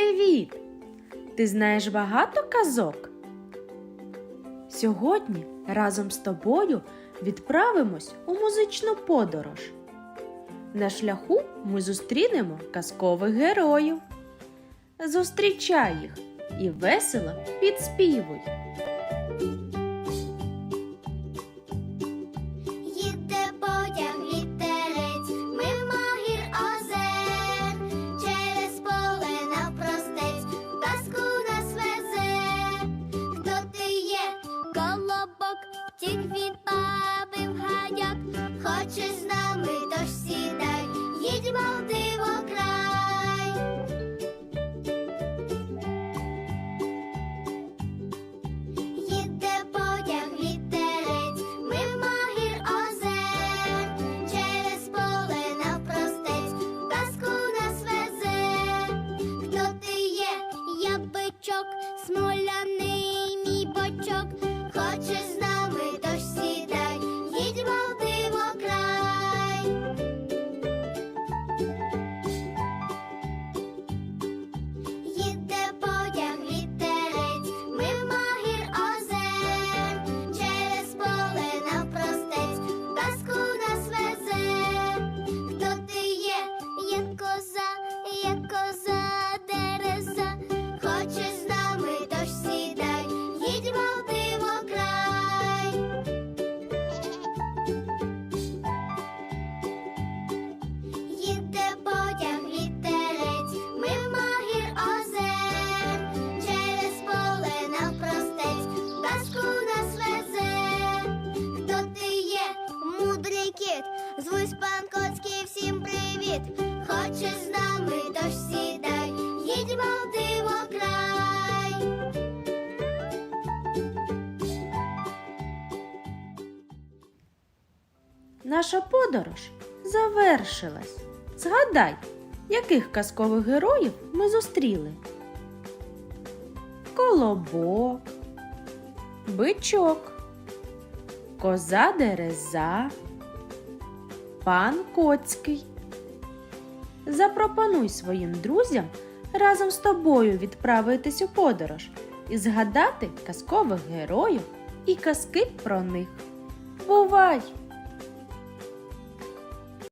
Привіт! Ти знаєш багато казок? Сьогодні разом з тобою відправимось у музичну подорож. На шляху ми зустрінемо казкових героїв. Зустрічай їх і весело підспівуй. Втік від баби в гаяк. Хочеш з нами, тож сідай, їдьмо в диво край. Їде потяг вітерець, мимо гір озер, через поле навпростець, казку нас везе. Хто ти є? Я бичок, смоляний Кіт, звусь пан Коцький, всім привіт. Хочеш з нами, тож сідай, їдьмо в диво край. Наша подорож завершилась. Згадай, яких казкових героїв ми зустріли. Колобок, бичок, коза дереза, пан Коцький. Запропонуй своїм друзям разом з тобою відправитись у подорож і згадати казкових героїв і казки про них. Бувай!